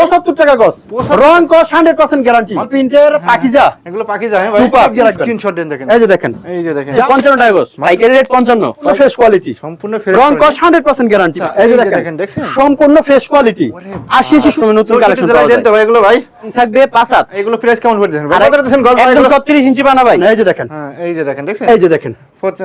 পঁচাত্তর টাকা গজ। 75 রং কস হান্ড্রেড পার্সেন্ট গ্যারান্টি প্রিন্টের পাকিজা। এগুলো পাখি যায় ভাই। Super দিয়ে রাখবেন। স্ক্রিনশট দেন দেখেন। এই যে দেখেন। এই যে দেখেন। পঞ্চান্ন টাকা গজ। পাইকারি রেট পঞ্চান্ন। ফ্রেশ কোয়ালিটি সম্পূর্ণ রং। কস হান্ড্রেড পার্সেন্ট গ্যারান্টি আচ্ছা, এই যে দেখেন। দেখেন, সম্পূর্ণ ফ্রেশ কোয়ালিটি আশি আশি নতুন কালেকশন এগুলো ভাই। থাকবে এগুলো প্রাইস কেমন করে কত গজ ভাই একদম ইঞ্চি বানা ভাই। এই যে দেখেন। হ্যাঁ এই যে দেখেন দেখছেন? এই যে দেখেন।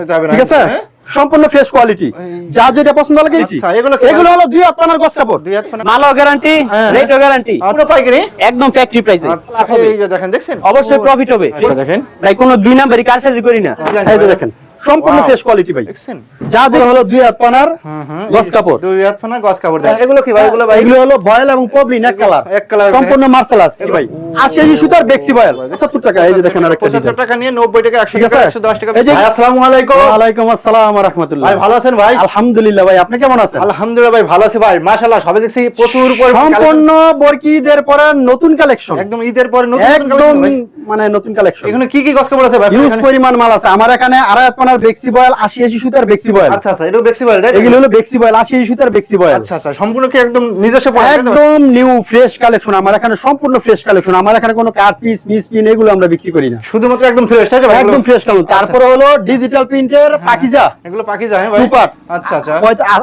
যাবে না। ঠিক আছে? হ্যাঁ? সম্পূর্ণ ফ্রেশ কোয়ালিটি যা যেটা পছন্দ লাগে আচ্ছা, এগুলো এগুলো হলো দুই হাত পানার কাপড়। দুই হাত মালও গ্যারান্টি হ্যাঁ। রেটও গ্যারান্টি পুরো পাইকারি? একদম ফ্যাক্টরি প্রাইসে আচ্ছা এই যে দেখেন দেখছেন? অবশ্যই প্রফিট হবে। দেখেন। ভাই কোনো দুই নাম্বারই কারসাজি করি না। এই যে দেখেন। সম্পূর্ণ ফ্রেশ কোয়ালিটি ভাই। যা যেটা হলো দুই হাত পানার গছ কাপড়। দুই হাত পানা গজ কাপড় দেন এগুলো কি ভাই? এগুলো ভাই? এগুলো হলো বয়েল এবং পবলিন এক কালার এক colour সম্পূর্ণ মার্শালাস ভাই। আশি আশি সুতার বেক্সি বয়েল 75 টাকা এই যে দেখেন আরেকটা পঁচাত্তর ডিজাইন টাকা নিয়ে নব্বই টাকা একশো ঠিক টাকা আছে? একশো দশ টাকা ভাই, আসসালামু আলাইকুম। ওয়ালাইকুম আসসালাম ওয়া রাহমাতুল্লাহ ভাই ভালো আছেন ভাই? আলহামদুলিল্লাহ ভাই আপনি কেমন আছেন? আলহামদুলিল্লাহ ভাই ভালো আছি ভাই। মাশাআল্লাহ সবাই দেখছি প্রচুর পরিমাণে সম্পূর্ণ বরকিদের পরে নতুন কালেকশন। একদম ঈদের পরে নতুন একদম মানে নতুন কালেকশন। এখানে কি কি গজ কাপড় আছে ভাই? ইউজ পরিমাণ মাল আছে। আমার এখানে আড়াই হাত পানার বেক্সি বয়েল সুতার বেক্সি বয়েল আচ্ছা আচ্ছা এটা বেক্সি বয়েল এগুলো হলো বেক্সি বয়েল সুতার বেক্সি বয়েল আচ্ছা আচ্ছা সম্পূর্ণ কি একদম নিজস্ব? একদম নিউ ফ্রেশ কালেকশন আমার এখানে সম্পূর্ণ ফ্রেশ কালেকশন আমার এখানে কোনো কাট পিস মিস পিন এগুলো আমরা বিক্রি করি না। শুধুমাত্র একদম ফ্রেশ তাই একদম ফ্রেশ কালেকশন তারপরে হলো ডিজিটাল প্রিন্টের পাকিজা এগুলো পাখি যায় ভাই। টু পার্ট আচ্ছা। আচ্ছা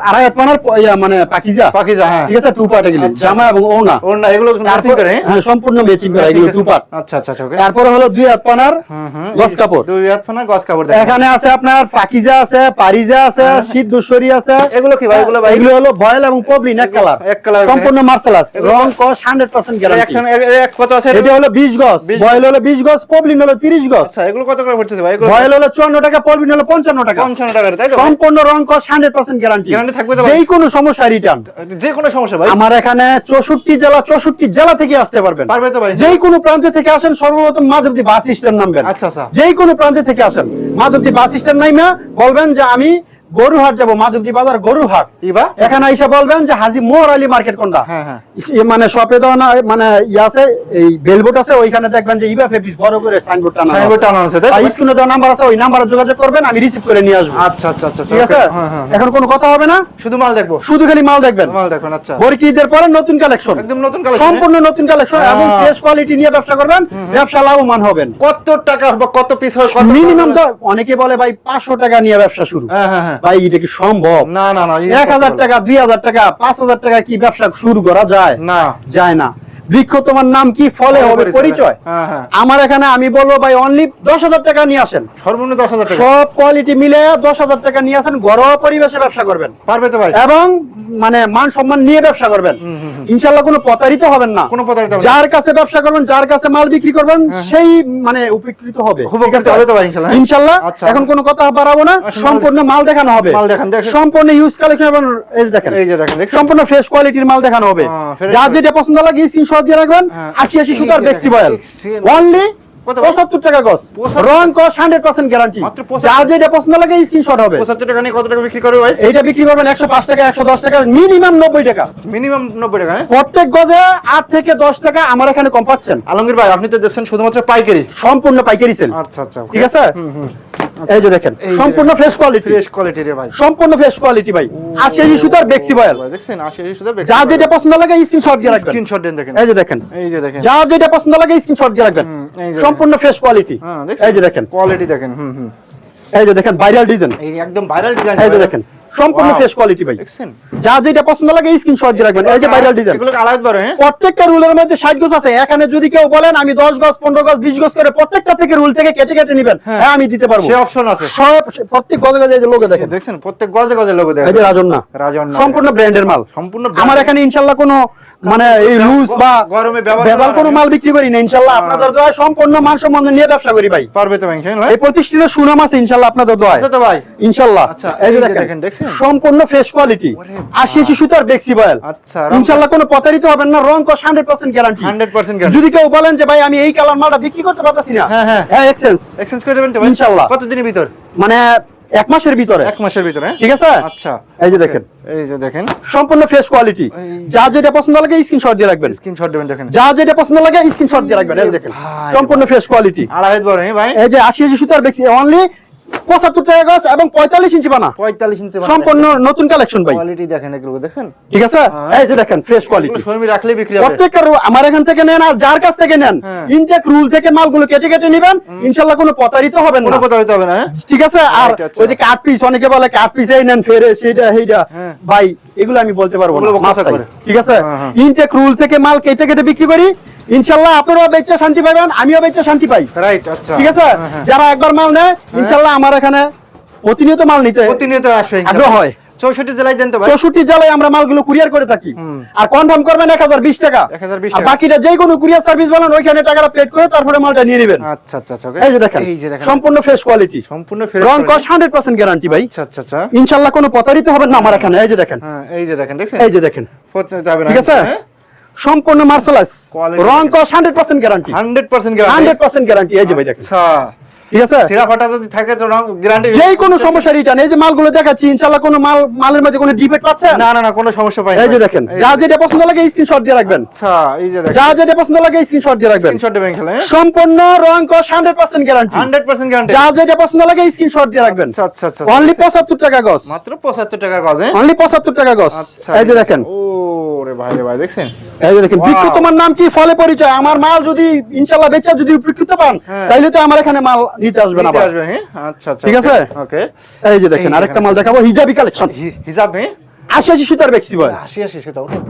আড়াই হাত পানার মানে পাকিজা যায় হ্যাঁ। ঠিক আছে টু পার্ট এগুলি আচ্ছা, জামা এবং ওনা ওর না এগুলো তারপর করে হ্যাঁ? হ্যাঁ সম্পূর্ণ ম্যাচিং করা এগুলো টু পার্ট আচ্ছা আচ্ছা আচ্ছা তারপরে হলো দুই হাত পানার এই কাপড়। দুই হাত পানা গজ কাপড় এখানে আছে আপনার পাকিজা আছে পারিজা আছে শীত দুশরি আছে। এগুলো কি ভাই? এগুলো ভাই? এগুলো হলো বয়েল এবং পবলিন এক কালার এক colour সম্পূর্ণ মার্শালাস রং কস 100% গ্যারান্টি এক- কত আছে? এটা হলো 20 গজ। বয়েল হলো 20 গজ পবলিন হলো 30 গজ। আচ্ছা এগুলো কত করে পড়তেছে ভাই? এগুলো বয়েল হলো 54 টাকা পবলিন হলো 55 টাকা। পঞ্চান্ন টাকা তাই তো সম্পূর্ণ রং কস 100% গ্যারান্টি Guarantee থাকবে তো? যেই কোনো সমস্যা রিটার্ন যে কোনো সমস্যা ভাই। আমার এখানে 64 জেলা 64 জেলা থেকে আসতে পারবেন। পারবে তো ভাই যেই কোনো প্রান্তে থেকে আসেন সর্বপ্রথম মাধবদী বাস স্ট্যান্ড নামবেন। আচ্ছা আচ্ছা। যেই কোনো প্রান্তে থেকে আসেন মাধবদী বাস স্ট্যান্ড নাইমা বলবেন যে আমি গরুহাট যাব মাধবদী বাজার গরুহাট। ইবা এখানে এসে বলবেন যে হাজি মোহর আলী মার্কেট কোনটা? হ্যাঁ হ্যাঁ। মানে শপে দেওয়া না মানে ইয়ে আছে এই বেলবোর্ড আছে ওইখানে দেখবেন যে ইবা ফেব্রিক্স বড় করে সাইনবোর্ড টানা সাইনবোর্ড আছে স্ক্রিনে দেওয়া নাম্বার আছে ওই নাম্বারে যোগাযোগ করবেন আমি রিসিভ করে নিয়ে আসব। আচ্ছা আচ্ছা আচ্ছা ঠিক আছে? হ্যাঁ এখন কোনো কথা হবে না? শুধু মাল দেখব। শুধু খালি মাল দেখবেন। মাল দেখবেন আচ্ছা। বরকিদের পরে নতুন কালেকশন একদম নতুন কালেকশন সম্পূর্ণ নতুন কালেকশন। এবং ফ্রেশ কোয়ালিটি নিয়ে ব্যবসা করবেন ব্যবসা লাভবান হবেন। কত টাকা বা কত পিস হয় মিনিমাম তো অনেকে বলে ভাই পাঁচশো টাকা নিয়ে ব্যবসা শুরু। হ্যাঁ হ্যাঁ। ভাই এটা কি সম্ভব? না না না এক হাজার টাকা দুই হাজার টাকা পাঁচ হাজার টাকা কি ব্যবসা শুরু করা যায়? না। যায় না। বৃক্ষ তোমার নাম কি? ফলে হবে পরিচয় হ্যাঁ। হ্যাঁ আমার এখানে আমি বলব ভাই অনলি দশ হাজার টাকা নিয়ে আসেন। সর্বনিম্ন দশ হাজার সব কোয়ালিটি মিলে দশ হাজার টাকা নিয়ে আসেন ঘরোয়া পরিবেশে ব্যবসা করবেন। পারবে তো ভাই। এবং মানে মান সম্মান নিয়ে ব্যবসা করবেন। ইনশাল্লাহ কোনো প্রতারিত হবেন না। কোনো প্রতারিত যার কাছে ব্যবসা করবেন যার কাছে মাল বিক্রি করবেন সেই মানে উপকৃত হবে। ঠিক আছে? হবে তো ভাই ইনশাল্লাহ, হ্যাঁ? ইনশাল্লাহ আচ্ছা। এখন কোনো কথা বাড়াবো না। সম্পূর্ণ মাল দেখানো হবে। মাল দেখান, দেখেন। সম্পূর্ণ ইউজ কালেকশন এবং যে দেখেন। এই যে দেখেন সম্পূর্ণ ফ্রেশ কোয়ালিটির মাল দেখানো হবে। হ্যাঁ, যার যেটা পছন্দ লাগে স্ক্রিনশট দিয়ে রাখবেন। হ্যাঁ। আশি আশি সুতার বেক্সি দেখেন, অনলি পঁচাত্তর টাকা গজ। 75 রং কস হান্ড্রেড পার্সেন্ট গ্যারান্টি যার যেটা পছন্দ লাগে স্ক্রিনশট হবে। পঁচাত্তর টাকা নিয়ে কত টাকা বিক্রি করবে ভাই? এইটা বিক্রি করবেন একশো পাঁচ টাকা একশো দশ টাকা মিনিমাম নব্বই টাকা। মিনিমাম নব্বই টাকা হ্যাঁ? প্রত্যেক গজে আট থেকে দশ টাকা আমার এখানে কম পাচ্ছেন। আলমগীর ভাই আপনি তো দিচ্ছেন শুধুমাত্র পাইকারি। সম্পূর্ণ পাইকারি সেল আচ্ছা আচ্ছা ঠিক আছে? এই যে দেখেন সম্পূর্ণ ফ্রেশ কোয়ালিটি ফ্রেশ কোয়ালিটি রে ভাই। সম্পূর্ণ ফ্রেশ কোয়ালিটি ভাই। আশি সুতার বেক্সি বয়াল দেখছেন? আশি সুতার বেক্সি যা যেটা পছন্দ লাগে স্ক্রিনশট দিয়ে রাখবেন। স্ক্রিনশট দেন দেখেন। এই যে দেখেন। এই যে দেখেন। যা যেটা পছন্দ লাগে স্ক্রিনশট দিয়ে রাখবেন। সম্পূর্ণ ফ্রেশ কোয়ালিটি হ্যাঁ এই যে দেখেন। কোয়ালিটি দেখেন হুম হুম। এই যে দেখেন ভাইরাল ডিজাইন একদম ভাইরাল ডিজাইন এই যে দেখেন। সম্পূর্ণ ফ্রেশ কোয়ালিটি ভাই। যার যেটা পছন্দ লাগে স্ক্রিনশট দিয়ে রাখবেন। এই যে ভাইরাল ডিজাইন এগুলো আলাদা বড় হ্যাঁ? প্রত্যেকটা রুলের মধ্যে ষাট গজ আছে। এখানে যদি কেউ বলেন আমি দশ গজ পনেরো গজ বিশ গজ করে প্রত্যেকটা থেকে রুল থেকে কেটে কেটে নিবেন। হ্যাঁ। হ্যাঁ আমি দিতে পারব। সে অপশন আছে। সব প্রত্যেক গজে গজে এই যে লোকে দেখেন। দেখছেন প্রত্যেক গজে গজে লোগো এই যে দেখেন রাজন্না রাজন সম্পূর্ণ ব্র্যান্ডের মাল। সম্পূর্ণ আমার এখানে ইনশাল্লাহ কোনো মানে এই লুজ বা গরমে ব্যবহার ভেজাল কোনো মাল বিক্রি করি না ইনশাল্লাহ। হ্যাঁ। আপনাদের দোয়ায় সম্পূর্ণ মান সম্বন্ধ নিয়ে ব্যবসা করি ভাই। পারবে তো ভাই ইনশাআল্লাহ এই প্রতিষ্ঠানের সুনাম আছে ইনশাল্লাহ আপনাদের দোয়ায়। আছে তো ভাই। ইনশাল্লাহ। আচ্ছা, এই যে দেখেন। দেখেন? সম্পূর্ণ ফ্রেশ কোয়ালিটি আশি আশি সুতার বেক্সি বয়েল আচ্ছা ইনশাল্লাহ কোনো প্রতারিত হবেন না রং কস হান্ড্রেড পার্সেন্ট গ্যারান্টি 100% guarantee। যদি কেউ বলেন যে ভাই আমি এই কালার মালটা বিক্রি করতে পারতেছি না। হ্যাঁ, হ্যাঁ। হ্যাঁ এক্সচেঞ্জ এক্সচেঞ্জ করে দেবেন তো ইনশাআল্লাহ। কত দিনের ভিতর? মানে এক মাসের ভিতরে। এক মাসের ভিতরে হ্যাঁ? ঠিক আছে? আচ্ছা। এই যে দেখেন। এই যে দেখেন। সম্পূর্ণ ফ্রেশ কোয়ালিটি যা যেটা পছন্দ লাগে স্ক্রিনশট দিয়ে রাখবেন। স্ক্রিনশট দেবেন দেখেন। যা যেটা পছন্দ লাগে স্ক্রিনশট দিয়ে রাখবেন। এই দেখেন। সম্পূর্ণ ফ্রেশ কোয়ালিটি আড়াই বড় হ্যাঁ ভাই? এই যে আশি আশি সুতার বেক্সি অনলি পঁচাত্তর টাকা গজ এবং পঁয়তাল্লিশ ইঞ্চি বানা পঁয়তাল্লিশ ইঞ্চি সম্পূর্ণ নতুন কালেকশন ভাই কোয়ালিটি দেখেন এগুলো দেখছেন ঠিক আছে হ্যাঁ। এই যে দেখেন ফ্রেশ কোয়ালিটি শোরুমে রাখলে বিক্রি হবে প্রত্যেকটা আমার এখান থেকে নেন আর যার কাছ থেকে নেন হ্যাঁ। ইনটেক রুল থেকে মালগুলো কেটে কেটে নিবেন ইনশাল্লাহ কোনো প্রতারিত হবেন না কথা হইতে হবে না হ্যাঁ? ঠিক আছে আর আচ্ছা। ওই যে কাট পিস অনেকে বলে কাট পিস এই নেন ফেরে হ্যাঁ। ভাই এগুলো আমি বলতে পারব না। ঠিক আছে হ্যাঁ, হ্যাঁ। ইনটেক রুল থেকে মাল কেটে কেটে বিক্রি করি ইনশাল্লাহ আপনারাও বেচে শান্তি পাবেন আমিও বেচে শান্তি পাই। রাইট আচ্ছা। ঠিক আছে? হ্যাঁ, হ্যাঁ। যারা একবার মাল নেয় ইনশাল্লাহ আমার এখানে প্রতিনিয়ত মাল নিতে প্রতিনিয়ত আসবে আগ্রহ হয়। চৌষট্টি জেলায় দেন তো চৌষট্টি জেলায় আমরা মালগুলো কুরিয়ার করে থাকি। আর কনফার্ম করবেন এক হাজার বিশ টাকা। আর বাকিটা যে কোনো কুরিয়ার সার্ভিস বলেন ওইখানে টাকাটা পেড করে তারপরে মালটা নিয়ে নেবেন। আচ্ছা আচ্ছা আচ্ছা এই যে দেখেন এই যে দেখেন। সম্পূর্ণ ফ্রেশ কোয়ালিটি সম্পূর্ণ রং কস গ্যারান্টি ভাই। আচ্ছা আচ্ছা আচ্ছা। ইনশাল্লাহ কোনো প্রতারিত হবেন না আমার এখানে। এই যে দেখেন। হ্যাঁ এই যে দেখেন দেখছেন? এই যে দেখেন। ঠিক আছে? হ্যাঁ? সম্পূর্ণ মার্শাল আর্টস রং। কস hundred percent guarantee 100% guarantee hundred percent guarantee এই যে ভাই দেখেন। আচ্ছা। ঠিক আছে? সিরা ফাটা যদি থাকে তো গ্যারান্টি যে কোনো সমস্যা রিটার্ন এই যে মালগুলো দেখাচ্ছি ইনশাল্লাহ কোনো মাল মালের মধ্যে কোনো ডিফেক্ট পাচ্ছেন না না না কোনো সমস্যা পাই এই যে দেখেন যা যেটা পছন্দ লাগে স্ক্রিনশট দিয়ে রাখবেন। আচ্ছা এই যে দেখেন। যা যেটা পছন্দ লাগে স্ক্রিনশট দিয়ে রাখবেন। স্ক্রিনশট দেবেন খেলে সম্পূর্ণ রং কস হান্ড্রেড পার্সেন্ট গ্যারান্টি 100% গ্যারান্টি যা যেটা পছন্দ লাগে স্ক্রিনশট দিয়ে রাখবেন। আচ্ছা আচ্ছা আচ্ছা অনলি পঁচাত্তর টাকা গজ মাত্র 75 টাকা অনলি পঁচাত্তর টাকা আচ্ছা এই যে দেখেন। ভাই রে ভাই দেখছেন? এই যে দেখেন বিক্রি তোমার নাম কি? ফলে পরিচয়। আমার মাল যদি ইনশাল্লাহ বেচা যদি বিক্রিত পান হ্যাঁ। তাইলে তো আমার এখানে মাল নিতে আসবেন আবার। হ্যাঁ? আচ্ছা আচ্ছা ঠিক আছে? ওকে। এই যে দেখেন আরেকটা মাল দেখাবো হিজাবি কালেকশন হিসাব হ্যাঁ? আশি আশি সুতার বেক্সি বয়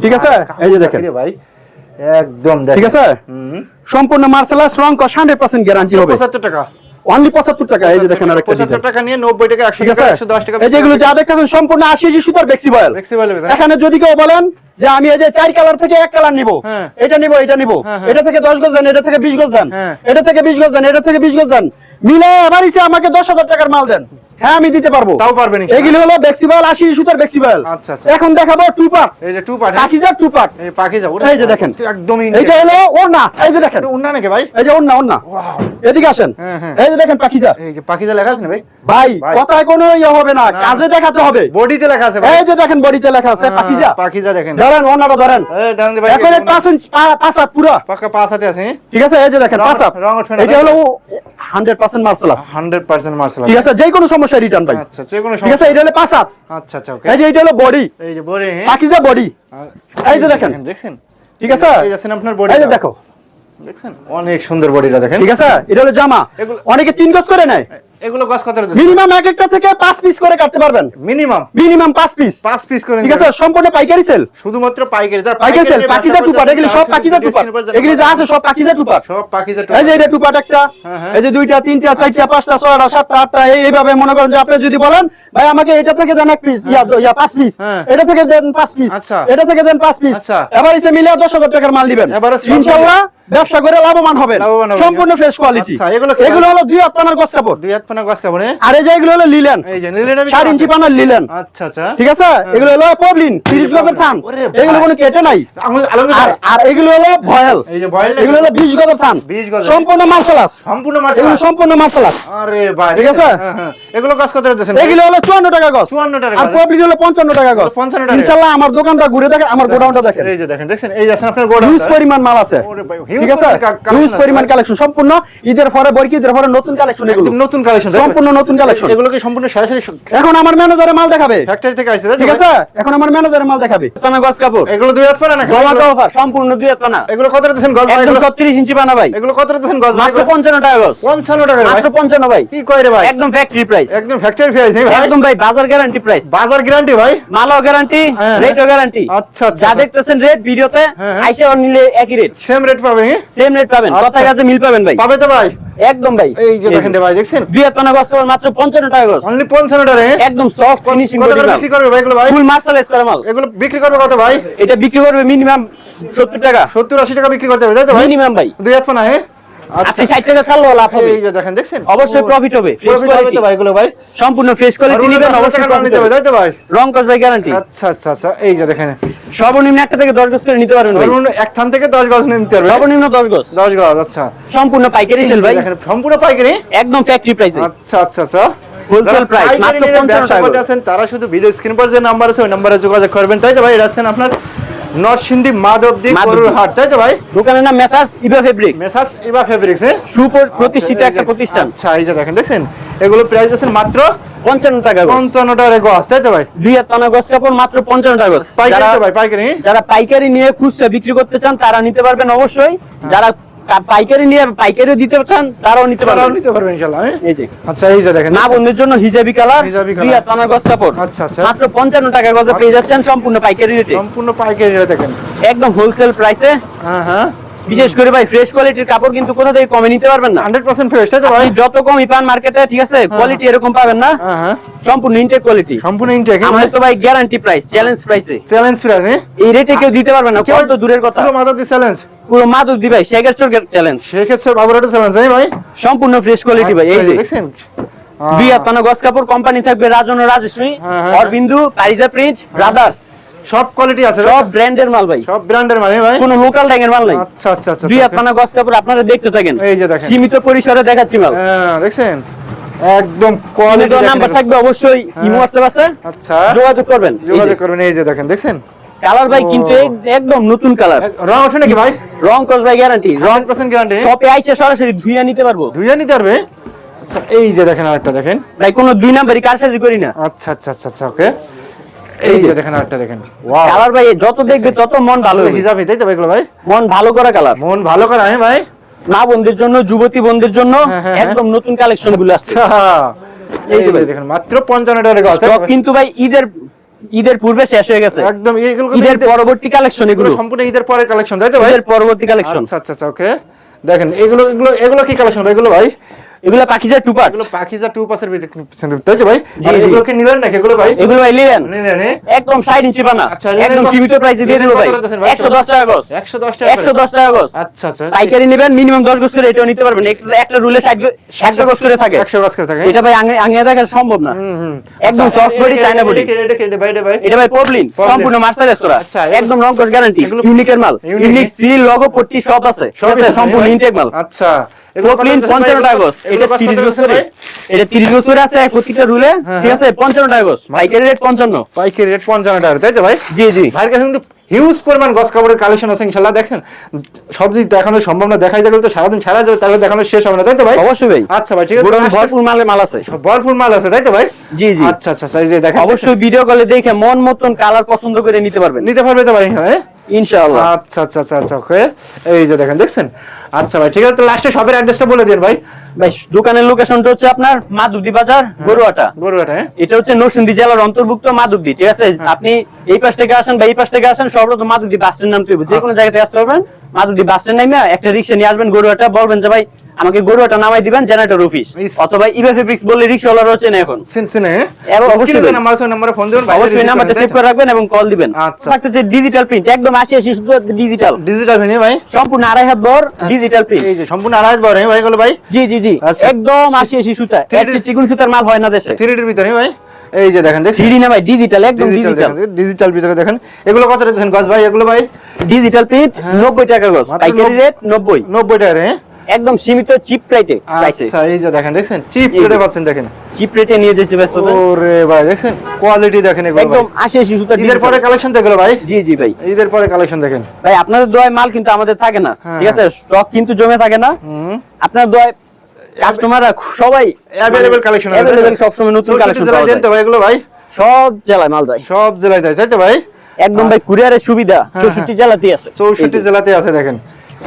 ঠিক আছে? এই যে দেখেন। ভাই? একদম ঠিক আছে? সম্পূর্ণ মার্শালাস রং কস হান্ড্রেড পার্সেন্ট গ্যারান্টি হবে। 75 টাকা। অনলি পঁচাত্তর টাকা এই যে দেখেন আরেকটা 75 টাকা নিয়ে 90 টাকা 100 ঠিক টাকা আছে? 110 টাকা এই যেগুলো যা দেখতেছেন সম্পূর্ণ আশি আশি সুতার বেক্সি বয়েল এখানে যদি কেউ বলেন যে আমি এই যে চার কালার থেকে এক কালার নিব হ্যাঁ। এটা নিব এটা নিব। এটা থেকে দশ গজ দেন এটা থেকে বিশ গজ দেন। এটা থেকে বিশ গজ দেন এটা থেকে বিশ গজ দেন। মিলে আবার ইসে আমাকে দশ হাজার টাকার মাল দেন। হ্যাঁ আমি দিতে পারব। তাও পারবেন। এগুলি হলো বেক্সিবাল আশি সুতার বেক্সিবাল আচ্ছা, আচ্ছা। এখন দেখাবো টু পার্ট এই যে two part Pakiza two part এই পাখি যাও এই যে দেখেন। একদমই এইটা হলো ওর না এই যে দেখেন। উন্না নাকি ভাই? এই যে ওর না ওর না এদিকে আসেন। হ্যাঁ, হ্যাঁ। এই যে দেখেন পাকিজা। এই যে পাখি যা লেখা আছে না ভাই? ভাই। কথায় কোনো ইয়ে হবে না। কাজে দেখাতে হবে। বডিতে লেখা আছে ভাই। এই যে দেখেন বডিতে লেখা আছে হ্যাঁ, পাকিজা। পাখিজা দেখেন। ধরেন ওনারা ধরেন। এই দি ভাই এখন পাঁচ ইঞ্চ পাঁচ হাত পুরো। পাকা পাঁচ হাতে আছে ঠিক আছে এই যে দেখেন পাঁচ হাত। এটা হলো হান্ড্রেড পার্সেন্ট মার্শালাস 100% মার্শাল ঠিক আছে যে কোনো সমস্যা রিটার্ন ভাই। আচ্ছা যে কোনো ঠিক আছে এটা হলো পাঁচ হাত। আচ্ছা আচ্ছা ওকে এই যে এটা হলো বডি এই যে বডি হ্যাঁ। পাকিজা বডি এই যে দেখেন। দেখছেন ঠিক আছে? এই যাচ্ছেন আপনার বডি এই যে দেখো। অনেক সুন্দর বডিটা দেখেন। ঠিক আছে? এটা হলো জামা। অনেকে তিন গজ করে নেয়। এগুলো গস কত মিনিমাম এক একটা থেকে পাঁচ পিস করে কাটতে পারবেন। মিনিমাম মিনিমাম পাঁচ পিস পাঁচ পিস করে ঠিক আছে সম্পূর্ণ পাইকারি সেল শুধুমাত্র পাইকারি যারা পাইকারি সেল পাকিজা ব্যবসা টুপাট এগুলি সব পাকিজা টুপাট এগুলি যা আছে সব পাকিজা টুপাট সব পাকিজা এই যে এটা টুপাট একটা। এই যে দুইটা তিনটা চারটা পাঁচটা ছয়টা সাতটা আটটা এইভাবে মনে করেন যে আপনি যদি বলেন ভাই আমাকে এটা থেকে দেন এক পিস ইয়া ইয়া পাঁচ পিস হ্যাঁ। এটা থেকে দেন পাঁচ পিস আচ্ছা। এটা থেকে দেন পাঁচ পিস আচ্ছা। এবার এসে মিলে দশ হাজার টাকার মাল দিবেন। ব্যবসা করে লাভবান হবেন। হবেন। সম্পূর্ণ ফ্রেশ কোয়ালিটি আচ্ছা, এগুলো এগুলো হলো দুই হাত পানার গছ কাপড়। দুই হাত পানা গস কাপড়ে আর এই যে এগুলো হলো লিলেন। এই যে ইঞ্চি লিলেন। আচ্ছা আচ্ছা। ঠিক আছে? এগুলো হলো পবলিন তিরিশ গজের থান। এগুলো কোনো কেটে নাই। আর আর এগুলো হলো ভয়েল। এই যে বয়েল এগুলো হলো বিশ গজের থান। 20 গজের। সম্পূর্ণ মার্শালাস সম্পূর্ণ মার্শাল এগুলো সম্পূর্ণ মার্শালাস আরে ভাই ঠিক আছে? এগুলো গস কত দিচ্ছেন এগুলো হলো চুয়ান্ন টাকা গছ। 54 টাকা আর গজ। হলো পঞ্চান্ন টাকা গছ। 55 টাকা। ইনশাল্লাহ আমার দোকানটা ঘুরে দেখেন আমার গোডাউনটা দেখেন। এই যে দেখেন দেখছেন? এই যে আপনার গোডাউন হিউজ পরিমাণ মাল আছে। ভাই, ঠিক আছে? পরিমাণ কা- collection হিউজ পরিমাণ কালেকশন সম্পূর্ণ ঈদের পরে বরকি ঈদের পরে নতুন কালেকশন এগুলো। একদম নতুন কালেকশন সম্পূর্ণ নতুন কালেকশন। এগুলো কি সম্পূর্ণ সরাসরি এখন আমার ম্যানেজারে মাল দেখাবে। ফ্যাক্টরি থেকে আসছে ঠিক ভাই? আছে? এখন আমার ম্যানেজারে মাল দেখাবে। তানা গছ কাপড়। এগুলো দুই হাত পানা না গমাটা অফার সম্পূর্ণ দুই হাত পানা। এগুলো কত দিচ্ছেন গস ভাই? একদম ইঞ্চি পানা ভাই। এগুলো কত মাত্র পঞ্চান্ন টাকা গছ। 55 টাকা মাত্র পঞ্চান্ন ভাই। কি কয় রে ভাই? একদম ফ্যাক্টরি প্রাইস একদম ফ্যাক্টরি প্রাইস একদম ভাই বাজার গ্যারান্টি প্রাইস বাজার গ্যারান্টি ভাই। মালও গ্যারান্টি হ্যাঁ, রেটও গ্যারান্টি আচ্ছা, যা আচ্ছা। দেখতেছেন রেট ভিডিওতে হ্যাঁ, হ্যাঁ। আইসা নিলে একই রেট সেম রেট পাবে হ্যাঁ? সেম রেট পাবেন। আচ্ছা। কথা কাজে মিল পাবেন ভাই। পাবে তো ভাই। একদম ভাই। এই যে দেখেন ভাই দেখছেন? দুই হাত পানা গছ মাত্র পঞ্চান্ন টাকা গছ। অনলি 55 টাকা হ্যাঁ? একদম সফট ফিনিশিং কত করে বিক্রি করবে ভাই এগুলো ভাই? ফুল মার্শালাইজ করা মাল। এগুলো বিক্রি করবে কত ভাই? এটা বিক্রি করবে মিনিমাম সত্তর টাকা। 70 80 টাকা বিক্রি করতে হবে তাই তো ভাই? মিনিমাম ভাই। দুই হাত পানা হ্যাঁ? আপনি ষাট টাকা ছাড়লেও লাভ হবে। এই যে দেখেন দেখছেন? অবশ্যই প্রফিট হবে। প্রফিট হবে তো ভাই ভাই। সম্পূর্ণ ফ্রেশ কোয়ালিটি নেবেন অবশ্যই টাকা হবে হবে। তাই তো ভাই? রং কস ভাই গ্যারান্টি আচ্ছা আচ্ছা আচ্ছা এই যে দেখেন। সর্বনিম্ন একটা থেকে দশ গজ করে নিতে পারবেন ভাই। ধরুন এক থান থেকে 10 গজ নিতে পারবে সর্বনিম্ন দশ গজ। 10 গজ আচ্ছা। সম্পূর্ণ পাইকারি সেল ভাই। দেখেন সম্পূর্ণ পাইকারি? একদম ফ্যাক্টরি প্রাইসে আচ্ছা আচ্ছা আচ্ছা। Wholesale যারা মাত্র 55 টাকা আছেন, তারা শুধু ভিডিও স্ক্রিন পর যে নাম্বার আছে ওই নাম্বারে যোগাযোগ করবেন তাই তো ভাই? এটা আছেন আপনার নরসিংদী মাধবদী। গরুর হাট তাই তো ভাই? দোকানের নাম Messrs Eva fabrics. Messrs Eva fabrics হ্যাঁ? সুপ্রতিষ্ঠিত আচ্ছা, একটা প্রতিষ্ঠান। আচ্ছা এই যে দেখেন দেখছেন? এগুলো প্রাইস আছে মাত্র পঞ্চান্ন টাকা পঞ্চান্ন টাকা গছ তাই তো ভাই? দুই হাত পানা গজ কাপড় মাত্র পঞ্চান্ন টাকা গছ পাইকারি যারা- ভাই পাইকারি? যারা পাইকারি নিয়ে খুচরা বিক্রি করতে চান তারা নিতে পারবেন অবশ্যই। যারা কা- পাইকারি নিয়ে পাইকারিও দিতে চান তারাও নিতে পারবেন নিতে পারবেন ইনশাআল্লাহ হ্যাঁ? এই যে। আচ্ছা এই যে দেখেন। মা বোনদের জন্য হিজাবি কালার হিজাবি কালার। পানার কাপড়। আচ্ছা, আচ্ছা। মাত্র পঞ্চান্ন টাকা গজে পেয়ে যাচ্ছেন সম্পূর্ণ পাইকারি রেটে। সম্পূর্ণ পাইকারি রেটে দেখেন। একদম হোলসেল প্রাইসে হ্যাঁ হ্যাঁ। বিশেষ করে ভাই ফ্রেশ কোয়ালিটির কাপড় কিন্তু কোথা থেকে কমে নিতে পারবেন না। হান্ড্রেড পার্সেন্ট ফ্রেশ তাই তো ভাই? যত কমই পান মার্কেটে ঠিক আছে কোয়ালিটি এরকম পাবেন না। হ্যাঁ হ্যাঁ। সম্পূর্ণ ইনটেক কোয়ালিটি সম্পূর্ণ ইনটেক আমাদের তো ভাই গ্যারান্টি প্রাইস চ্যালেঞ্জ প্রাইসে চ্যালেঞ্জ প্রাইস হ্যাঁ। এই রেটে কেউ দিতে পারবে না কেউ তো দূরের কথা। পুরো মাদার দি চ্যালেঞ্জ পুরো মাধব দি ভাই শেখের চোখের চ্যালেঞ্জ সেক্ষেত্রে বাবুরাটা চ্যালেঞ্জ হ্যাঁ ভাই? সম্পূর্ণ ফ্রেশ কোয়ালিটি ভাই এই আচ্ছা, যে। দেখছেন? হাত পানা গস কাপড় কোম্পানি থাকবে রাজন রাজশ্রী হ্যাঁ, হ্যাঁ, অরবিন্দু পারিজা প্রিন্ট ব্রাদার্স সব কোয়ালিটি আছে। সব ব্র্যান্ডের মাল ভাই। সব ব্র্যান্ডের মানে ভাই। কোনো লোকাল ট্যাগের মাল নাই। আচ্ছা আচ্ছা আচ্ছা দুই হাত গস কাপড় আপনারা দেখতে থাকেন। এই যে দেখেন। সীমিত পরিসরে দেখাচ্ছি মাল। হ্যাঁ দেখছেন? একদম কোয়ালিটি নাম্বার থাকবে অবশ্যই ইমো হোয়াটসঅ্যাপ আছে। আচ্ছা। যোগাযোগ করবেন। যোগাযোগ করবেন এই যে দেখেন দেখছেন? কালার ভাই কিন্তু একদম নতুন কালার। রং ওঠে নাকি ভাই? রং কস ভাই গ্যারান্টি রং 100% গ্যারান্টি শপে আইসে সরাসরি ধুইয়া নিতে পারব। ধুইয়া নিতে পারবে? আচ্ছা এই যে দেখেন আরেকটা দেখেন। ভাই কোনো দুই নাম্বারই কারসাজি করি না। আচ্ছা আচ্ছা আচ্ছা আচ্ছা ওকে। এই যে। দেখেন আরেকটা দেখেন। ওয়াও কালার ভাই যত দেখবে তত মন ভালো হবে। হিসাবে তাই তো ভাই এগুলো ভাই। মন ভালো করা কালার মন ভালো করে আমি ভাই। মা জন্য যুবতী জন্য হ্যাঁ, হ্যাঁ, একদম নতুন কালেকশনগুলো আসছে। আচ্ছা এই যে ভাই। দেখেন মাত্র পঞ্চান্ন টাকা গজ স্টক কিন্তু ভাই ঈদের ঈদের পূর্বে শেষ হয়ে গেছে। একদম এগুলো ঈদের পরবর্তী কালেকশন এগুলো। সম্পূর্ণ ঈদের পরের কালেকশন তাই তো ভাই? ঈদের পরবর্তী কালেকশন আচ্ছা আচ্ছা আচ্ছা ওকে দেখেন এগুলো এগুলো এগুলো কি কালেকশন এগুলো ভাই? এগুলো পাখিজার টু পার্ট এগুলো পাখিজা টু পাসের তাই তো ভাই এগুলো কি নিলেন নাকি এগুলো ভাই এগুলো ভাই নিলেন একদম ষাট ইঞ্চি বানা আচ্ছা, একদম সীমিত প্রাইসে দিয়ে দেবো ভাই নিলেন কত করে একশো দশ টাকা গজ 110 টাকা একশো দশ টাকা গজ আচ্ছা আচ্ছা পাইকারি নেবেন মিনিমাম দশ গজ করে এটাও নিতে পারবেন একটা- একটা রুলে ষাট একশো গজ করে থাকে 100 গজ করে থাকে এটা ভাই আঙে দেখা সম্ভব না একদম আচ্ছা, body, এটা- China body। এটা- এটা ভাই এটা ভাই এটা ভাই পবলিন সম্পূর্ণ মার্সারাইজ করা আচ্ছা, একদম রং কস গ্যারান্টি ইউনিকের মাল ইউনিক হ্যাঁ? সিল লগো পট্টি সব আছে সম্পূর্ণ ইনটেক মাল আচ্ছা এগুলো কত পবলিন করে পঞ্চান্ন ভাই? টাকা গজ এটা? এটা আছে রুলে। হ্যাঁ, ঠিক আছে পঞ্চান্ন টাকা গজ পাইকারি রেট পঞ্চান্ন। পাইকারি রেট পঞ্চান্ন টাকা তাই তো ভাই? জি জি। ভাইয়ের কাছে কিন্তু হিউজ পরিমাণ গস কাপড়ের কালেকশন আছে ইনশাল্লাহ দেখেন। সব যদি দেখানো সম্ভব না দেখাই তো সারাদিন যাবে তাহলে দেখানো শেষ হবে না তাই তো ভাই? অবশ্যই ভাই। আচ্ছা ভাই ঠিক আছে ভরপুর মালে মাল আছে। ভরপুর মাল আছে তাই তো ভাই? জি জি। আচ্ছা আচ্ছা আচ্ছা, এই যে দেখেন। অবশ্যই ভিডিও কলে দেখে মন মতন কালার পছন্দ করে নিতে পারবেন। নিতে পারবে তো ভাই এখানে ইনশাআল্লাহ। আচ্ছা আচ্ছা আচ্ছা আচ্ছা ওকে। এই যে দেখেন দেখছেন? আচ্ছা ভাই ঠিক আছে লাস্টে সবের অ্যাড্রেসটা বলে দিন ভাই। ভাই দোকানের লোকেশনটা হচ্ছে আপনার মাদুদি বাজার গরুয়াটা। গরুয়াটা হ্যাঁ। এটা হচ্ছে নরসিংদী জেলার অন্তর্ভুক্ত মাদুদি ঠিক আছে? আপনি এই পাশ থেকে আসেন বা এই পাশ থেকে আসেন সর্বপ্রথম মাদুদি বাস স্ট্যান্ড নামতে হবে যে কোনো জায়গা থেকে আসতে পারবেন। মাধবদী বাস স্ট্যান্ড নামে একটা রিক্সা নিয়ে আসবেন গরুয়াটা বলবেন যে ভাই আমাকে গরুয়াটা নামাই দিবেন জেনারেটর অফিস অথবা ইবে ফেব্রিক্স বললে রিক্সাওয়ালা হচ্ছে না এখন। সিন সিনে এর অবশ্যই। নাম্বার আছে নাম্বারে ফোন দিবেন অবশ্যই নাম্বারটা সেভ করে রাখবেন এবং কল দিবেন। আচ্ছা। থাকতেছে ডিজিটাল প্রিন্ট একদম আশি আশি শুধু ডিজিটাল ডিজিটাল ভেনি ভাই? সম্পূর্ণ আড়াই হাত বর ডিজিটাল প্রিন্ট এই যে সম্পূর্ণ আড়াই বড় হ্যাঁ ভাই গুলো ভাই? জি জি জি। আচ্ছা। একদম আশি আশি সুতা। এর চিকুন সুতার মাল হয় না দেশে। থ্রি ডির ভিতরে ভাই? এই যে দেখেন থ্রি না ভাই? ডিজিটাল একদম ডিজিটাল ডিজিটাল ভিতরে দেখেন। এগুলো কত দেখেন গজ ভাই? এগুলো ভাই? ডিজিটাল প্রিন্ট নব্বই টাকা গজ। পাইকারি রেট নব্বই। নব্বই টাকা হ্যাঁ? একদম সীমিত চিপ রেটে আচ্ছা এই যে দেখেন দেখছেন? চিপ। করে পাচ্ছেন দেখেন। চিপ রেটে নিয়ে যাচ্ছে ব্যস্ত ওরে ভাই দেখেন কোয়ালিটি দেখেন এগুলো একদম। আশি আশি সুতা ঈদের পরে কালেকশন দেখল ভাই? জি জি ভাই। ঈদের পরে কালেকশন দেখেন। ভাই আপনাদের দোয়ায় মাল কিন্তু আমাদের থাকে না হ্যাঁ, ঠিক আছে? স্টক কিন্তু জমে থাকে না। আপনার দোয়ায় কাস্টমাররা সবাই অ্যাভেলেবল কালেকশন সবসময় নতুন কালেকশন পাওয়া যায়। ভাই এগুলো ভাই? সব জেলায় মাল যায়। সব জেলায় যায় তাই তো ভাই? একদম ভাই কুরিয়ারের সুবিধা হ্যাঁ, চৌষট্টি জেলাতেই আছে। চৌষট্টি এই যে, জেলাতে আছে দেখেন।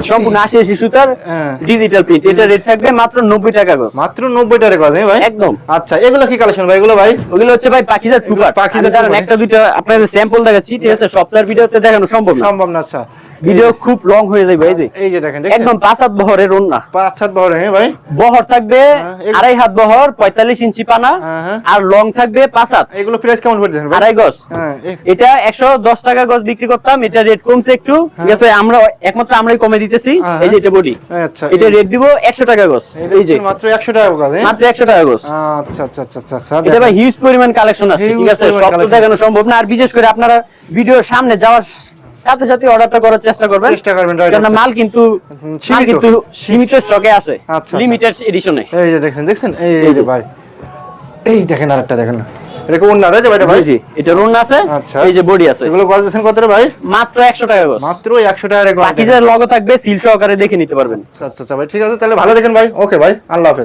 সম্পূর্ণ আশি আশি সুতার হ্যাঁ। ডিজিটাল প্রিন্ট এটা রেট থাকবে মাত্র নব্বই টাকা গজ। মাত্র নব্বই টাকা গজ হ্যাঁ ভাই? একদম। আচ্ছা এগুলো কি কালেকশন ভাই? এগুলো ভাই? ওগুলো হচ্ছে ভাই পাখিজার টুকার পাখিজার একটা দুইটা আপনাদের স্যাম্পল দেখাচ্ছি ঠিক আছে? সপ্তাহের ভিডিওতে দেখানো সম্ভব না। সম্ভব না আচ্ছা। ভিডিও খুব লং হয়ে যাবে এই যে। এই যে দেখেন একদম পাঁচ হাত বহরের ওন্না পাঁচ সাত বড় হ্যাঁ ভাই। বহর থাকবে হ্যাঁ, আড়াই হাত বহর পঁয়তাল্লিশ ইঞ্চি পানা হ্যাঁ, হ্যাঁ। আর লং থাকবে পাঁচ হাত এগুলো প্রাইস কেমন পড়তেছেন ভাই? আড়াই গজ। হ্যাঁ এটা একশো দশ টাকা গজ বিক্রি করতাম এটা রেট কমছে একটু। ঠিক আছে আমরা একমাত্র আমরাই কমে দিতেছি হ্যাঁ। এই যে এটা বলি আচ্ছা এটা রেট দিব একশো টাকা গজ এই যে মাত্র একশো টাকা গজ হ্যাঁ? মাত্র একশো টাকা গজ। আচ্ছা আচ্ছা আচ্ছা আচ্ছা আচ্ছা এটা ভাই হিউজ পরিমাণ কালেকশন আছে ঠিক আছে? সব তো দেখানো সম্ভব না আর বিশেষ করে আপনারা ভিডিওর সামনে যাওয়ার সাথে সাথে অর্ডারটা করার চেষ্টা করবেন। চেষ্টা করবেন, আচ্ছা। মাল কিন্তু মাল সীমিত। কিন্তু সীমিত স্টকে আসে আচ্ছা। লিমিটেড এডিশনে এই যে দেখছেন দেখছেন? এই যে। ভাই। এই দেখেন আরেকটা দেখেন না। এটা কোন না ভাই এটা ভাই। জি জি। এটা রুন আছে আচ্ছা। এই যে বডি আছে। এগুলো গজ দিচ্ছেন কত রে ভাই? মাত্র 100 টাকা গজ। মাত্র একশো টাকার গজ বাকি যে লগো থাকবে সিল সহকারে দেখে নিতে পারবেন। আচ্ছা আচ্ছা আচ্ছা ভাই ঠিক আছে তাহলে ভালো দেখেন ভাই। ওকে ভাই আল্লাহ হাফেজ।